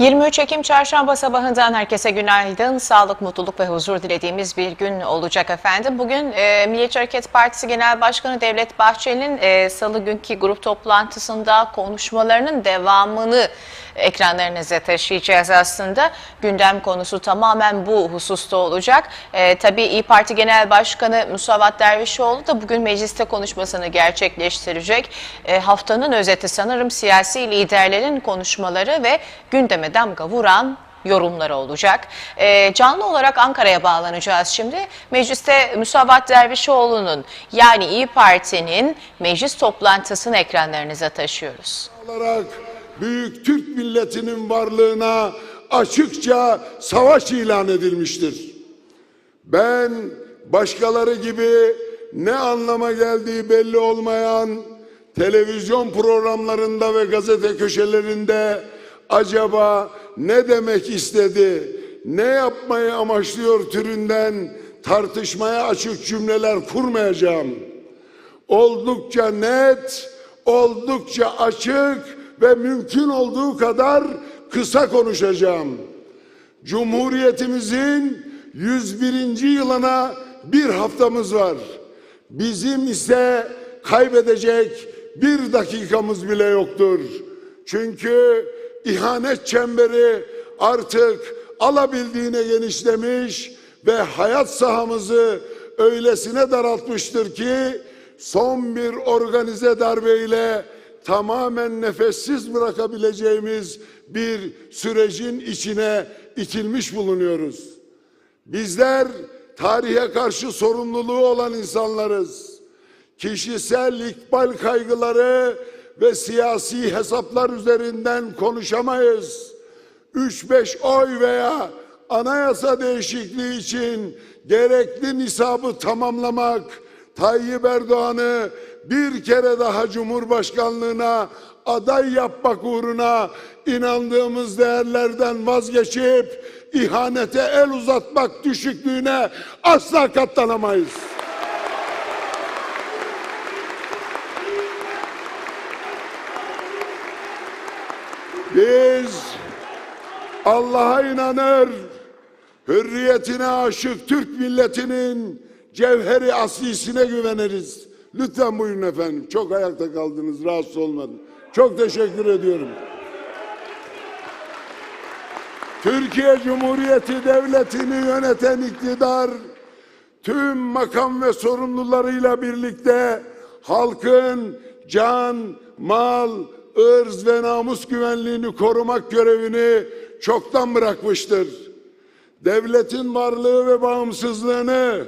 23 Ekim çarşamba sabahından herkese günaydın. Sağlık, mutluluk ve huzur dilediğimiz bir gün olacak efendim. Bugün e, Milliyetçi Hareket Partisi Genel Başkanı Devlet Bahçeli'nin e, salı günkü grup toplantısında konuşmalarının devamını ekranlarınıza taşıyacağız aslında. Gündem konusu tamamen bu hususta olacak. E, tabii İyi Parti Genel Başkanı Musavat Dervişoğlu da bugün mecliste konuşmasını gerçekleştirecek. E, haftanın özeti sanırım siyasi liderlerin konuşmaları ve gündeme damga vuran yorumları olacak. E, canlı olarak Ankara'ya bağlanacağız şimdi. Mecliste Musavat Dervişoğlu'nun yani İyi Parti'nin meclis toplantısını ekranlarınıza taşıyoruz. olarak büyük Türk milletinin varlığına açıkça savaş ilan edilmiştir. Ben başkaları gibi ne anlama geldiği belli olmayan televizyon programlarında ve gazete köşelerinde acaba ne demek istedi, ne yapmayı amaçlıyor türünden tartışmaya açık cümleler kurmayacağım oldukça net, oldukça açık ve mümkün olduğu kadar kısa konuşacağım. Cumhuriyetimizin 101. yılına bir haftamız var. Bizim ise kaybedecek bir dakikamız bile yoktur. Çünkü ihanet çemberi artık alabildiğine genişlemiş ve hayat sahamızı öylesine daraltmıştır ki son bir organize darbeyle tamamen nefessiz bırakabileceğimiz bir sürecin içine itilmiş bulunuyoruz. Bizler tarihe karşı sorumluluğu olan insanlarız. Kişisel ikbal kaygıları ve siyasi hesaplar üzerinden konuşamayız. 3-5 oy veya anayasa değişikliği için gerekli nisabı tamamlamak, Tayyip Erdoğan'ı bir kere daha Cumhurbaşkanlığına aday yapmak uğruna inandığımız değerlerden vazgeçip ihanete el uzatmak düşüklüğüne asla katlanamayız. Biz Allah'a inanır, hürriyetine aşık Türk milletinin cevheri aslisine güveniriz. Lütfen buyurun efendim. Çok ayakta kaldınız, rahatsız olmadın. Çok teşekkür ediyorum. Türkiye Cumhuriyeti Devleti'ni yöneten iktidar tüm makam ve sorumlularıyla birlikte halkın can, mal, ırz ve namus güvenliğini korumak görevini çoktan bırakmıştır. Devletin varlığı ve bağımsızlığını,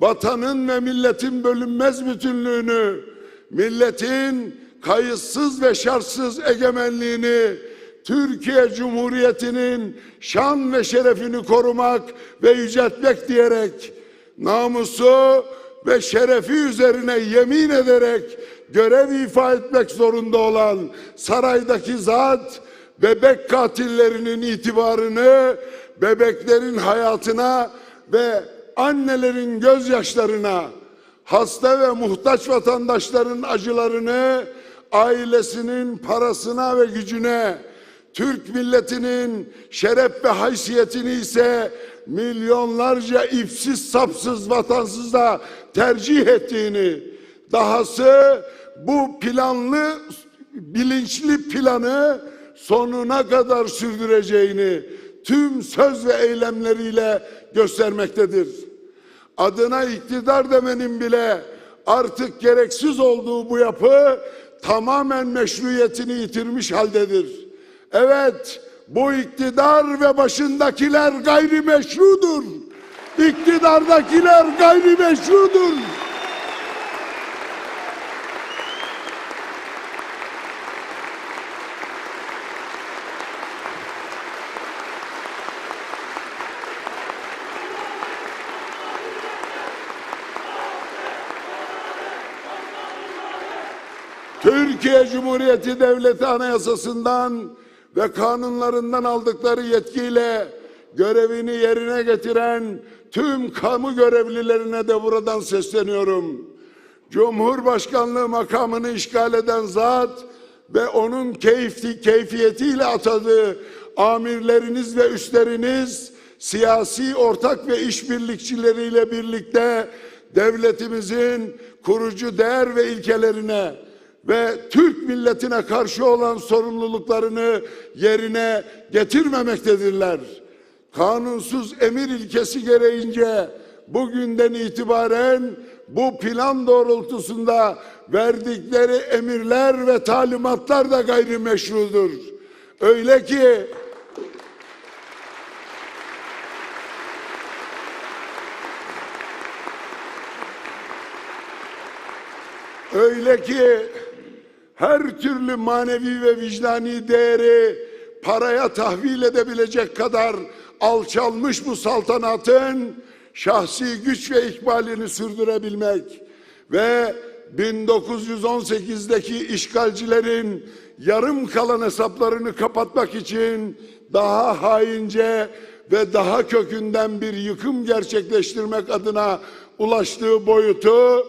vatanın ve milletin bölünmez bütünlüğünü, milletin kayıtsız ve şartsız egemenliğini, Türkiye Cumhuriyeti'nin şan ve şerefini korumak ve yüceltmek diyerek namusu ve şerefi üzerine yemin ederek görev ifa etmek zorunda olan saraydaki zat bebek katillerinin itibarını bebeklerin hayatına ve annelerin gözyaşlarına hasta ve muhtaç vatandaşların acılarını ailesinin parasına ve gücüne Türk milletinin şeref ve haysiyetini ise milyonlarca ipsiz sapsız vatansıza tercih ettiğini, dahası bu planlı, bilinçli planı sonuna kadar sürdüreceğini tüm söz ve eylemleriyle göstermektedir. Adına iktidar demenin bile artık gereksiz olduğu bu yapı tamamen meşruiyetini yitirmiş haldedir. Evet, bu iktidar ve başındakiler gayrimeşrudur. İktidardakiler gayrimeşrudur. Türkiye Cumhuriyeti Devleti Anayasası'ndan ve kanunlarından aldıkları yetkiyle görevini yerine getiren tüm kamu görevlilerine de buradan sesleniyorum. Cumhurbaşkanlığı makamını işgal eden zat ve onun keyfi, keyfiyetiyle atadığı amirleriniz ve üstleriniz siyasi ortak ve işbirlikçileriyle birlikte devletimizin kurucu değer ve ilkelerine ve Türk milletine karşı olan sorumluluklarını yerine getirmemektedirler. Kanunsuz emir ilkesi gereğince bugünden itibaren bu plan doğrultusunda verdikleri emirler ve talimatlar da gayrimeşrudur. Öyle ki Öyle ki her türlü manevi ve vicdani değeri paraya tahvil edebilecek kadar alçalmış bu saltanatın şahsi güç ve ikbalini sürdürebilmek ve 1918'deki işgalcilerin yarım kalan hesaplarını kapatmak için daha haince ve daha kökünden bir yıkım gerçekleştirmek adına ulaştığı boyutu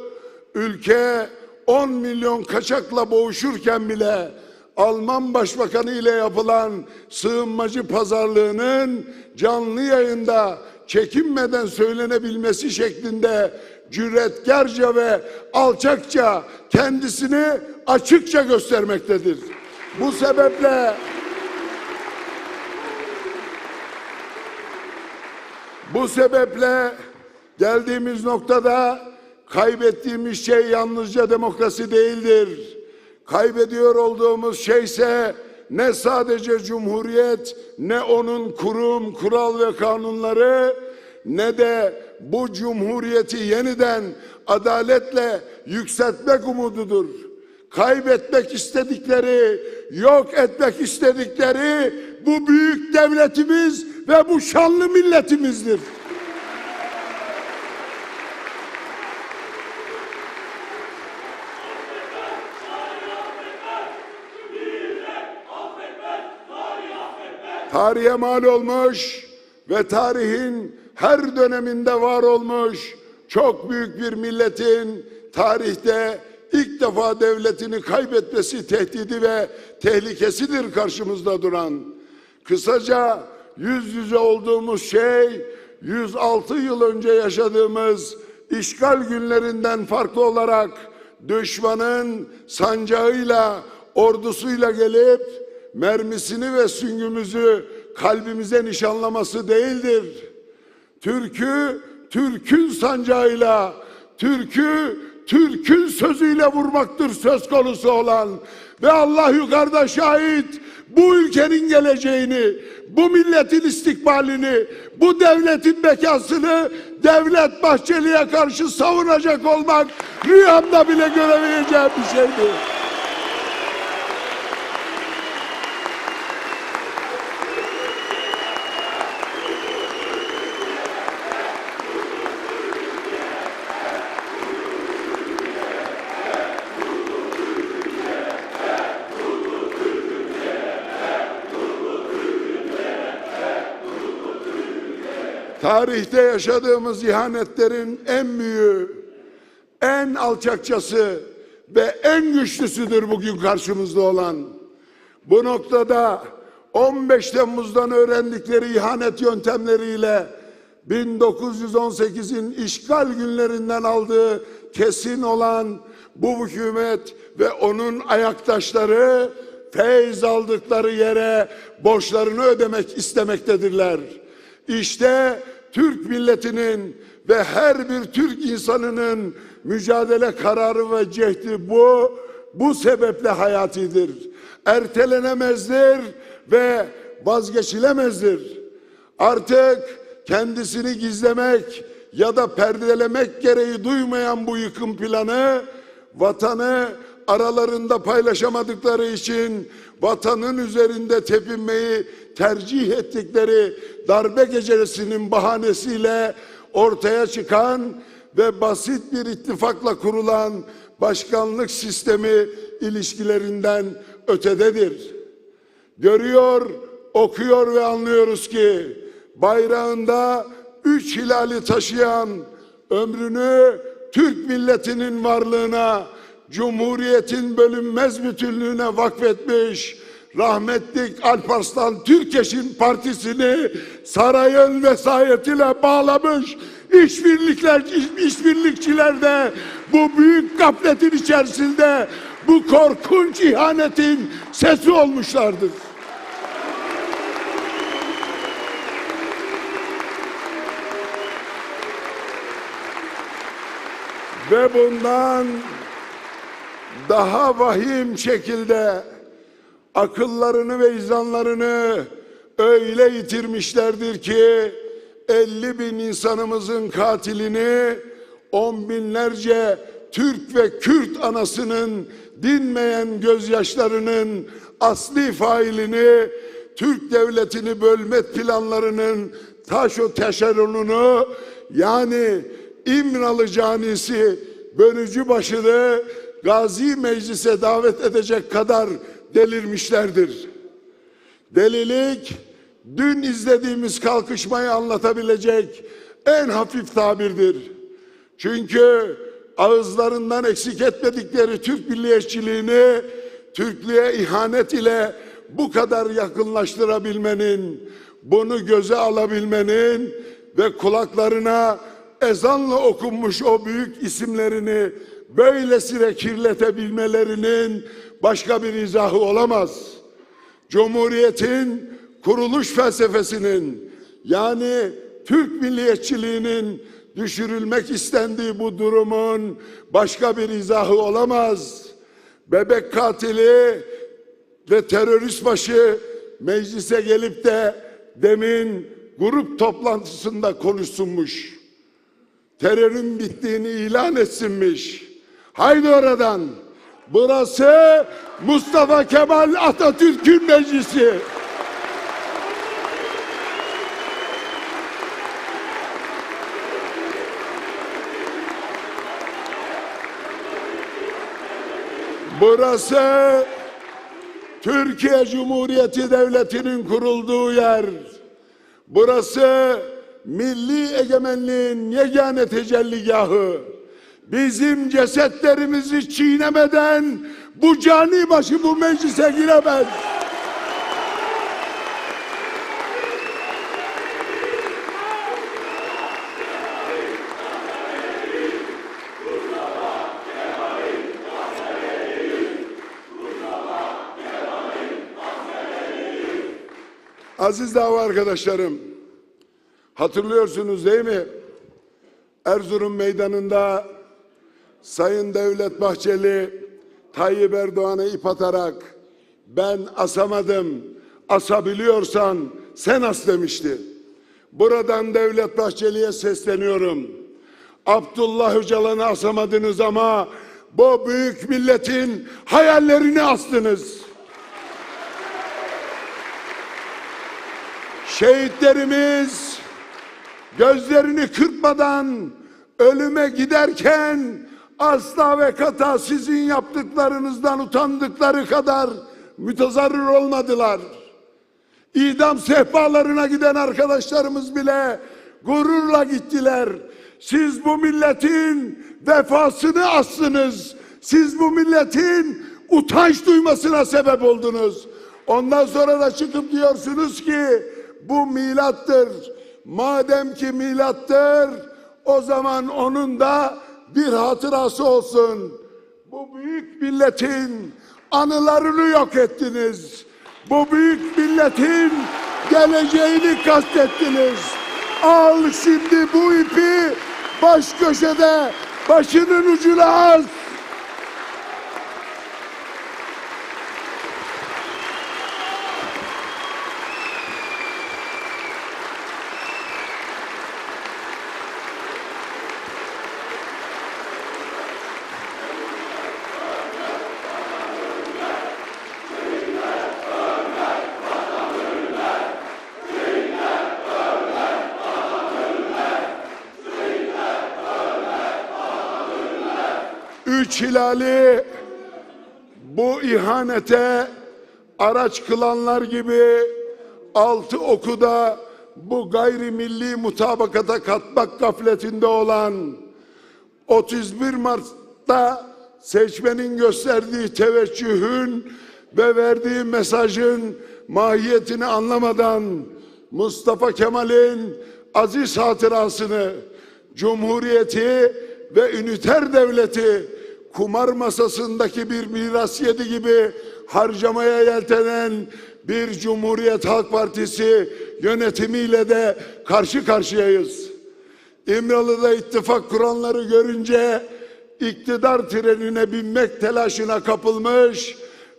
ülke 10 milyon kaçakla boğuşurken bile Alman Başbakanı ile yapılan sığınmacı pazarlığının canlı yayında çekinmeden söylenebilmesi şeklinde cüretkarca ve alçakça kendisini açıkça göstermektedir. Bu sebeple bu sebeple geldiğimiz noktada kaybettiğimiz şey yalnızca demokrasi değildir. Kaybediyor olduğumuz şeyse ne sadece cumhuriyet ne onun kurum, kural ve kanunları ne de bu cumhuriyeti yeniden adaletle yükseltmek umududur. Kaybetmek istedikleri, yok etmek istedikleri bu büyük devletimiz ve bu şanlı milletimizdir. Tarihe mal olmuş ve tarihin her döneminde var olmuş çok büyük bir milletin tarihte ilk defa devletini kaybetmesi tehdidi ve tehlikesidir karşımızda duran. Kısaca yüz yüze olduğumuz şey 106 yıl önce yaşadığımız işgal günlerinden farklı olarak düşmanın sancağıyla, ordusuyla gelip mermisini ve süngümüzü kalbimize nişanlaması değildir. Türk'ü Türk'ün sancağıyla, Türk'ü Türk'ün sözüyle vurmaktır söz konusu olan ve Allah yukarıda şahit bu ülkenin geleceğini, bu milletin istikbalini, bu devletin bekasını Devlet Bahçeli'ye karşı savunacak olmak rüyamda bile göremeyeceğim bir şeydi. Tarihte yaşadığımız ihanetlerin en büyüğü, en alçakçası ve en güçlüsüdür bugün karşımızda olan. Bu noktada 15 Temmuz'dan öğrendikleri ihanet yöntemleriyle 1918'in işgal günlerinden aldığı kesin olan bu hükümet ve onun ayaktaşları feyz aldıkları yere borçlarını ödemek istemektedirler. İşte Türk milletinin ve her bir Türk insanının mücadele kararı ve cehdi bu, bu sebeple hayatidir. Ertelenemezdir ve vazgeçilemezdir. Artık kendisini gizlemek ya da perdelemek gereği duymayan bu yıkım planı vatanı aralarında paylaşamadıkları için vatanın üzerinde tepinmeyi tercih ettikleri darbe gecesinin bahanesiyle ortaya çıkan ve basit bir ittifakla kurulan başkanlık sistemi ilişkilerinden ötededir. Görüyor, okuyor ve anlıyoruz ki bayrağında üç hilali taşıyan ömrünü Türk milletinin varlığına, Cumhuriyetin bölünmez bütünlüğüne vakfetmiş rahmetlik Alparslan Türkeş'in partisini sarayın vesayetiyle bağlamış işbirlikler, işbirlikçiler de bu büyük gafletin içerisinde bu korkunç ihanetin sesi olmuşlardır. Ve bundan daha vahim şekilde akıllarını ve izanlarını öyle yitirmişlerdir ki 50 bin insanımızın katilini on binlerce Türk ve Kürt anasının dinmeyen gözyaşlarının asli failini Türk devletini bölme planlarının taşo teşeronunu yani İmralı canisi bölücü başını Gazi Meclis'e davet edecek kadar delirmişlerdir. Delilik dün izlediğimiz kalkışmayı anlatabilecek en hafif tabirdir. Çünkü ağızlarından eksik etmedikleri Türk milliyetçiliğini Türklüğe ihanet ile bu kadar yakınlaştırabilmenin, bunu göze alabilmenin ve kulaklarına ezanla okunmuş o büyük isimlerini böylesine kirletebilmelerinin başka bir izahı olamaz. Cumhuriyetin kuruluş felsefesinin yani Türk milliyetçiliğinin düşürülmek istendiği bu durumun başka bir izahı olamaz. Bebek katili ve terörist başı meclise gelip de demin grup toplantısında konuşsunmuş. Terörün bittiğini ilan etsinmiş. Haydi oradan. Burası Mustafa Kemal Atatürk'ün meclisi. Burası Türkiye Cumhuriyeti Devleti'nin kurulduğu yer. Burası milli egemenliğin yegane tecelligahı. Bizim cesetlerimizi çiğnemeden bu cani başı bu meclise giremez. Aziz dava arkadaşlarım, hatırlıyorsunuz değil mi? Erzurum meydanında Sayın Devlet Bahçeli Tayyip Erdoğan'a ip atarak ben asamadım, asabiliyorsan sen as demişti. Buradan Devlet Bahçeli'ye sesleniyorum. Abdullah Öcalan'ı asamadınız ama bu büyük milletin hayallerini astınız. Şehitlerimiz gözlerini kırpmadan ölüme giderken asla ve kata sizin yaptıklarınızdan utandıkları kadar mütezarrır olmadılar. İdam sehpalarına giden arkadaşlarımız bile gururla gittiler. Siz bu milletin vefasını astınız. Siz bu milletin utanç duymasına sebep oldunuz. Ondan sonra da çıkıp diyorsunuz ki bu milattır. Madem ki milattır o zaman onun da bir hatırası olsun. Bu büyük milletin anılarını yok ettiniz. Bu büyük milletin geleceğini kastettiniz. Al şimdi bu ipi baş köşede başının ucuna az. Üç hilali bu ihanete araç kılanlar gibi altı okuda bu gayrimilli mutabakata katmak gafletinde olan 31 Mart'ta seçmenin gösterdiği teveccühün ve verdiği mesajın mahiyetini anlamadan Mustafa Kemal'in aziz hatırasını, Cumhuriyeti ve üniter devleti kumar masasındaki bir miras yedi gibi harcamaya yeltenen bir Cumhuriyet Halk Partisi yönetimiyle de karşı karşıyayız. İmralı'da ittifak kuranları görünce iktidar trenine binmek telaşına kapılmış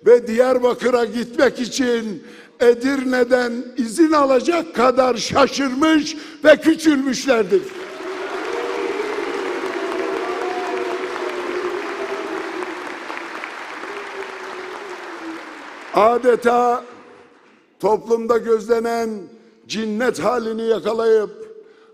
ve Diyarbakır'a gitmek için Edirne'den izin alacak kadar şaşırmış ve küçülmüşlerdir. Adeta toplumda gözlenen cinnet halini yakalayıp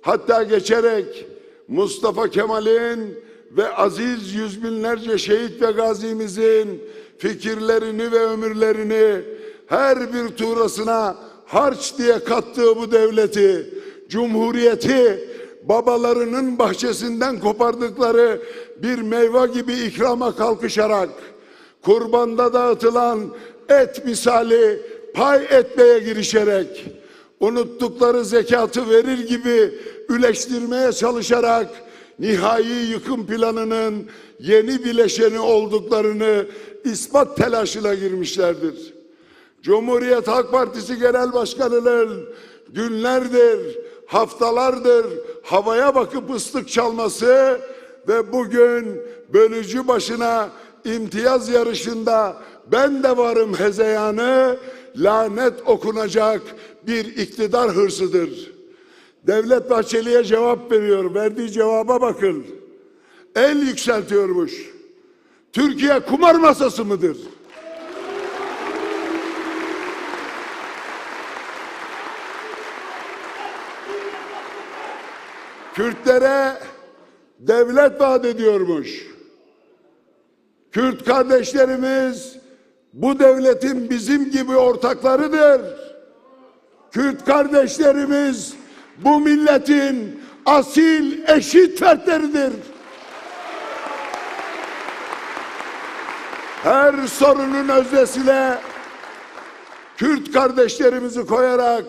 hatta geçerek Mustafa Kemal'in ve aziz yüz binlerce şehit ve gazimizin fikirlerini ve ömürlerini her bir tuğrasına harç diye kattığı bu devleti, cumhuriyeti babalarının bahçesinden kopardıkları bir meyve gibi ikrama kalkışarak kurbanda dağıtılan et misali pay etmeye girişerek unuttukları zekatı verir gibi üleştirmeye çalışarak nihai yıkım planının yeni bileşeni olduklarını ispat telaşına girmişlerdir. Cumhuriyet Halk Partisi Genel Başkanı'nın günlerdir, haftalardır havaya bakıp ıslık çalması ve bugün bölücü başına imtiyaz yarışında ben de varım hezeyanı lanet okunacak bir iktidar hırsıdır. Devlet Bahçeli'ye cevap veriyor. Verdiği cevaba bakın. El yükseltiyormuş. Türkiye kumar masası mıdır? Kürtlere devlet vaat ediyormuş. Kürt kardeşlerimiz bu devletin bizim gibi ortaklarıdır. Kürt kardeşlerimiz bu milletin asil eşit fertleridir. Her sorunun özdesine Kürt kardeşlerimizi koyarak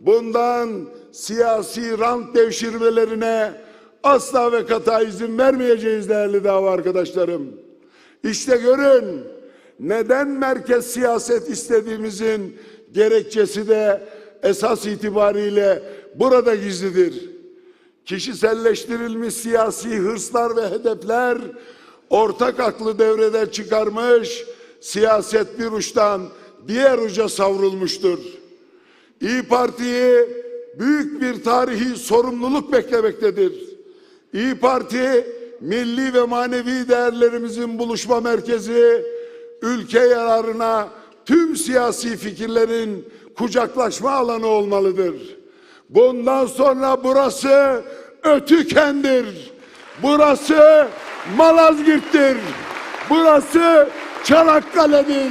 bundan siyasi rant devşirmelerine asla ve kata izin vermeyeceğiz değerli dava arkadaşlarım. İşte görün neden merkez siyaset istediğimizin gerekçesi de esas itibariyle burada gizlidir. Kişiselleştirilmiş siyasi hırslar ve hedefler ortak aklı devreden çıkarmış, siyaset bir uçtan diğer uca savrulmuştur. İyi Parti'yi büyük bir tarihi sorumluluk beklemektedir. İyi Parti milli ve manevi değerlerimizin buluşma merkezi, ülke yararına tüm siyasi fikirlerin kucaklaşma alanı olmalıdır. Bundan sonra burası Ötüken'dir. Burası Malazgirt'tir. Burası Çanakkale'dir.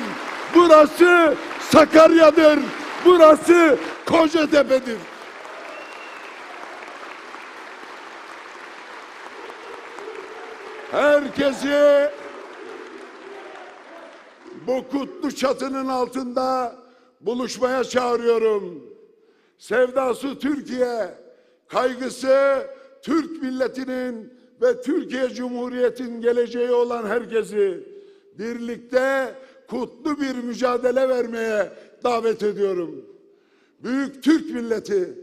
Burası Sakarya'dır. Burası Kocatepe'dir. Herkesi bu kutlu çatının altında buluşmaya çağırıyorum. Sevdası Türkiye, kaygısı Türk milletinin ve Türkiye Cumhuriyeti'nin geleceği olan herkesi birlikte kutlu bir mücadele vermeye davet ediyorum. Büyük Türk milleti,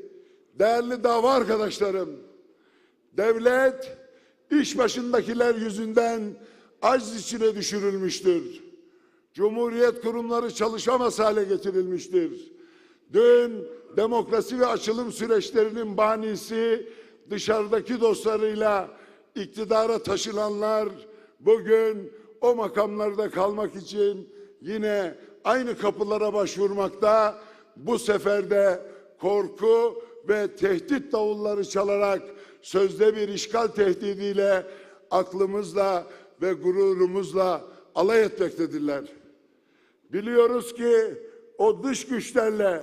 değerli dava arkadaşlarım, devlet iş başındakiler yüzünden acz içine düşürülmüştür. Cumhuriyet kurumları çalışamaz hale getirilmiştir. Dün demokrasi ve açılım süreçlerinin banisi dışarıdaki dostlarıyla iktidara taşınanlar bugün o makamlarda kalmak için yine aynı kapılara başvurmakta. Bu sefer de korku ve tehdit davulları çalarak sözde bir işgal tehdidiyle aklımızla ve gururumuzla alay etmektedirler. Biliyoruz ki o dış güçlerle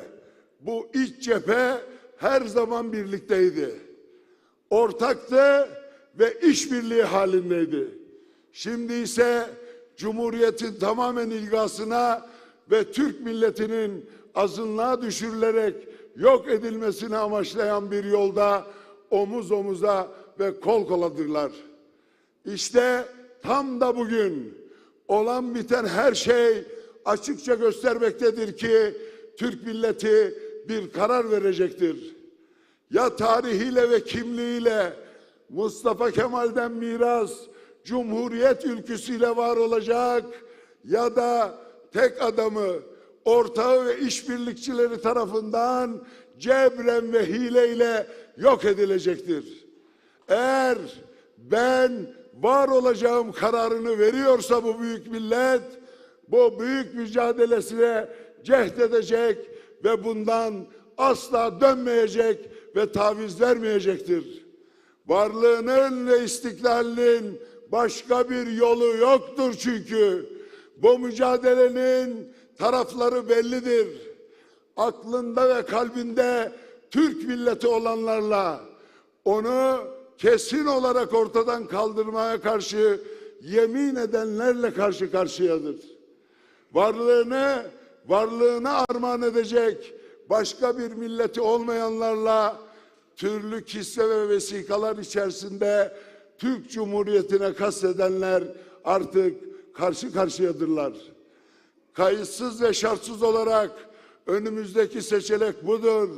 bu iç cephe her zaman birlikteydi. Ortaktı ve işbirliği halindeydi. Şimdi ise Cumhuriyet'in tamamen ilgasına ve Türk milletinin azınlığa düşürülerek yok edilmesini amaçlayan bir yolda omuz omuza ve kol koladırlar. İşte tam da bugün olan biten her şey açıkça göstermektedir ki Türk milleti bir karar verecektir. Ya tarihiyle ve kimliğiyle Mustafa Kemal'den miras Cumhuriyet ülküsüyle var olacak ya da tek adamı ortağı ve işbirlikçileri tarafından cebren ve hileyle yok edilecektir. Eğer ben var olacağım kararını veriyorsa bu büyük millet, bu büyük mücadelesine cehd edecek ve bundan asla dönmeyecek ve taviz vermeyecektir. Varlığının ve istiklalinin başka bir yolu yoktur çünkü. Bu mücadelenin tarafları bellidir. Aklında ve kalbinde Türk milleti olanlarla onu kesin olarak ortadan kaldırmaya karşı yemin edenlerle karşı karşıyadır. Varlığını, varlığını armağan edecek başka bir milleti olmayanlarla türlü kisse ve vesikalar içerisinde Türk Cumhuriyeti'ne kastedenler artık karşı karşıyadırlar. Kayıtsız ve şartsız olarak önümüzdeki seçenek budur.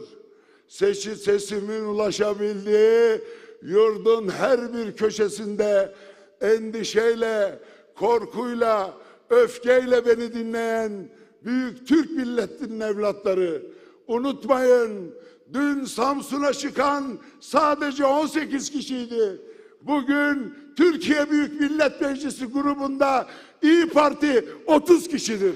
Seçi sesimin ulaşabildiği yurdun her bir köşesinde endişeyle, korkuyla, öfkeyle beni dinleyen büyük Türk milletinin evlatları. Unutmayın dün Samsun'a çıkan sadece 18 kişiydi. Bugün Türkiye Büyük Millet Meclisi grubunda İyi Parti 30 kişidir.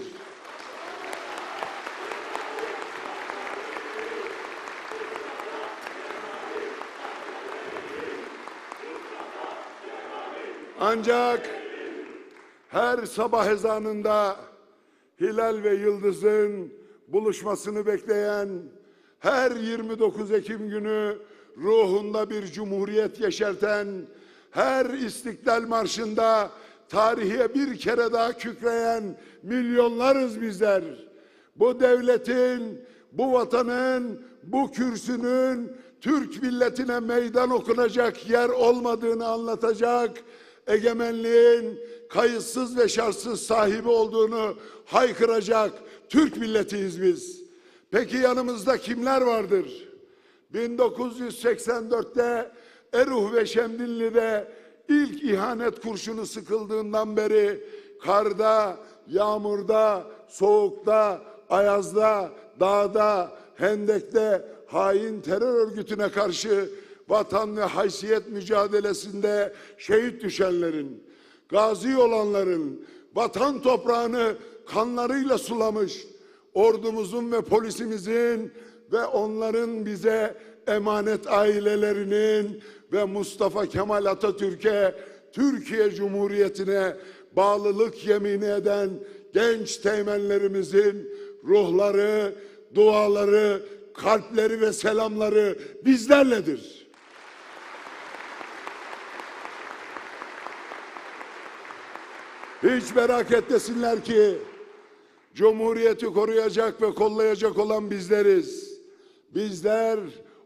Ancak her sabah ezanında hilal ve yıldızın buluşmasını bekleyen her 29 Ekim günü ruhunda bir cumhuriyet yeşerten her İstiklal Marşı'nda tarihe bir kere daha kükreyen milyonlarız bizler. Bu devletin, bu vatanın, bu kürsünün Türk milletine meydan okunacak yer olmadığını anlatacak egemenliğin kayıtsız ve şartsız sahibi olduğunu haykıracak Türk milletiyiz biz. Peki yanımızda kimler vardır? 1984'te Eruh ve Şemdinli'de ilk ihanet kurşunu sıkıldığından beri karda, yağmurda, soğukta, ayazda, dağda, hendekte hain terör örgütüne karşı vatan ve haysiyet mücadelesinde şehit düşenlerin, gazi olanların, vatan toprağını kanlarıyla sulamış, ordumuzun ve polisimizin ve onların bize emanet ailelerinin ve Mustafa Kemal Atatürk'e, Türkiye Cumhuriyeti'ne bağlılık yemini eden genç teğmenlerimizin ruhları, duaları, kalpleri ve selamları bizlerledir. Hiç merak etmesinler ki Cumhuriyeti koruyacak ve kollayacak olan bizleriz. Bizler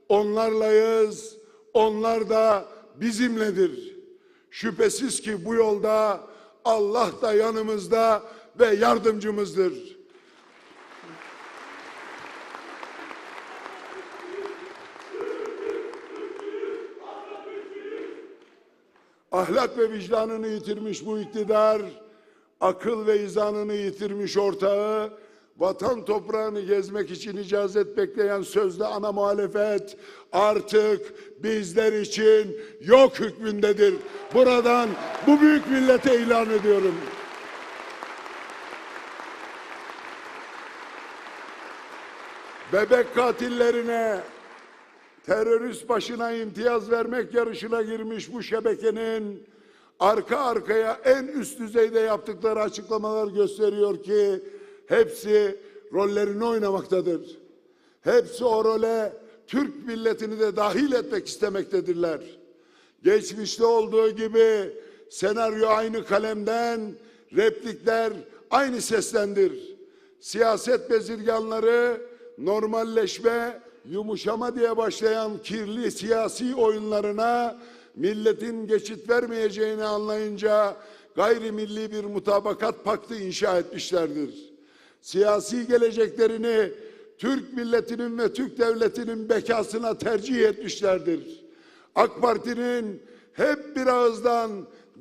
onlarlayız, onlar da bizimledir. Şüphesiz ki bu yolda Allah da yanımızda ve yardımcımızdır. Ahlak ve vicdanını yitirmiş bu iktidar, akıl ve izanını yitirmiş ortağı, vatan toprağını gezmek için icazet bekleyen sözde ana muhalefet artık bizler için yok hükmündedir. Buradan bu büyük millete ilan ediyorum. Bebek katillerine terörist başına imtiyaz vermek yarışına girmiş bu şebekenin arka arkaya en üst düzeyde yaptıkları açıklamalar gösteriyor ki hepsi rollerini oynamaktadır. Hepsi o role Türk milletini de dahil etmek istemektedirler. Geçmişte olduğu gibi senaryo aynı kalemden, replikler aynı seslendir. siyaset bezirganları normalleşme, yumuşama diye başlayan kirli siyasi oyunlarına milletin geçit vermeyeceğini anlayınca gayrimilli bir mutabakat paktı inşa etmişlerdir. Siyasi geleceklerini Türk milletinin ve Türk devletinin bekasına tercih etmişlerdir. AK Parti'nin hep bir ağızdan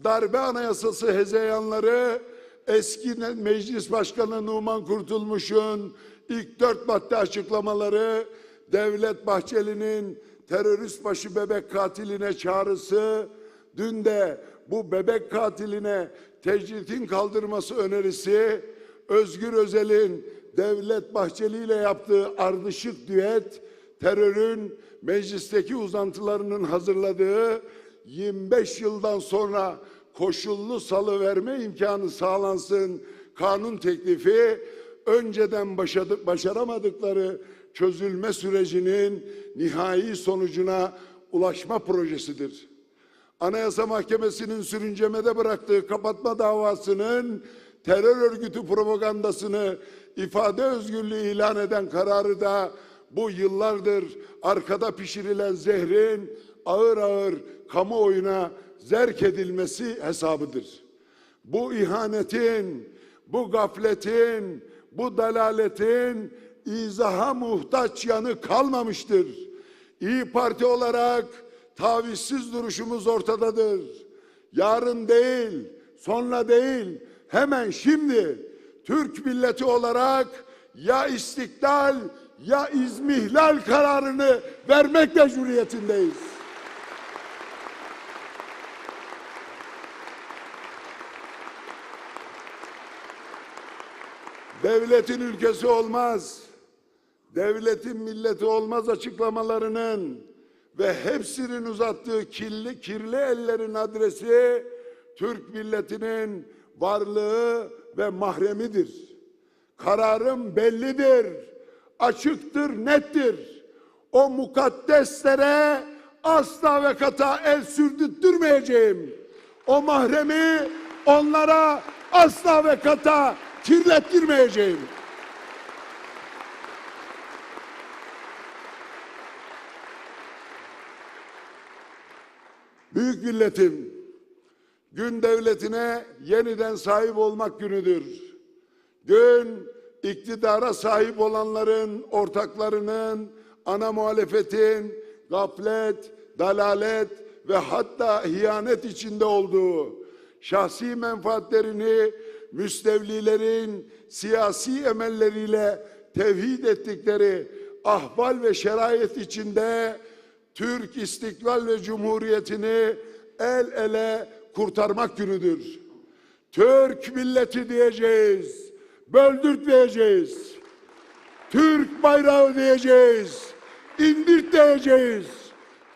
darbe anayasası hezeyanları eski meclis başkanı Numan Kurtulmuş'un ilk dört madde açıklamaları Devlet Bahçeli'nin terörist başı bebek katiline çağrısı dün de bu bebek katiline tecritin kaldırması önerisi Özgür Özel'in Devlet Bahçeli ile yaptığı ardışık düet terörün meclisteki uzantılarının hazırladığı 25 yıldan sonra koşullu salı verme imkanı sağlansın kanun teklifi önceden başaramadıkları çözülme sürecinin nihai sonucuna ulaşma projesidir. Anayasa Mahkemesi'nin sürüncemede bıraktığı kapatma davasının terör örgütü propagandasını ifade özgürlüğü ilan eden kararı da bu yıllardır arkada pişirilen zehrin ağır ağır kamuoyuna zerk edilmesi hesabıdır. Bu ihanetin, bu gafletin, bu dalaletin izaha muhtaç yanı kalmamıştır. İyi Parti olarak tavizsiz duruşumuz ortadadır. Yarın değil, sonra değil, hemen şimdi Türk milleti olarak ya istiklal ya izmihlal kararını vermek mecburiyetindeyiz. Devletin ülkesi olmaz. Devletin milleti olmaz açıklamalarının ve hepsinin uzattığı kirli, kirli ellerin adresi Türk milletinin varlığı ve mahremidir. Kararım bellidir, açıktır, nettir. O mukaddeslere asla ve kata el sürdürtmeyeceğim. O mahremi onlara asla ve kata kirlettirmeyeceğim. Büyük milletim, gün devletine yeniden sahip olmak günüdür. Gün iktidara sahip olanların, ortaklarının, ana muhalefetin gaflet, dalalet ve hatta hiyanet içinde olduğu, şahsi menfaatlerini müstevlilerin siyasi emelleriyle tevhid ettikleri ahval ve şerait içinde Türk istiklal ve cumhuriyetini el ele kurtarmak günüdür. Türk milleti diyeceğiz, böldürtmeyeceğiz. Türk bayrağı diyeceğiz, indirt diyeceğiz.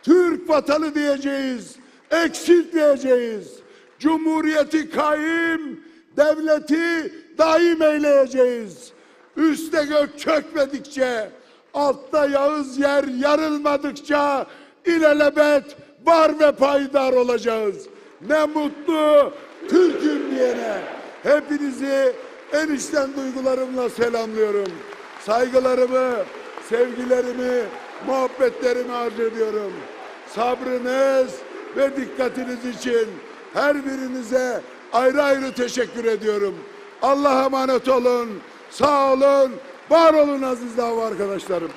Türk vatanı diyeceğiz, eksiltmeyeceğiz. Cumhuriyeti kaim, devleti daim eyleyeceğiz. Üste gök çökmedikçe, altta Yağız yer yarılmadıkça ilelebet var ve payidar olacağız. Ne mutlu Türk'üm diyene. Hepinizi en içten duygularımla selamlıyorum. Saygılarımı, sevgilerimi, muhabbetlerimi arz ediyorum. Sabrınız ve dikkatiniz için her birinize ayrı ayrı teşekkür ediyorum. Allah'a emanet olun, sağ olun, var olun aziz dava arkadaşlarım.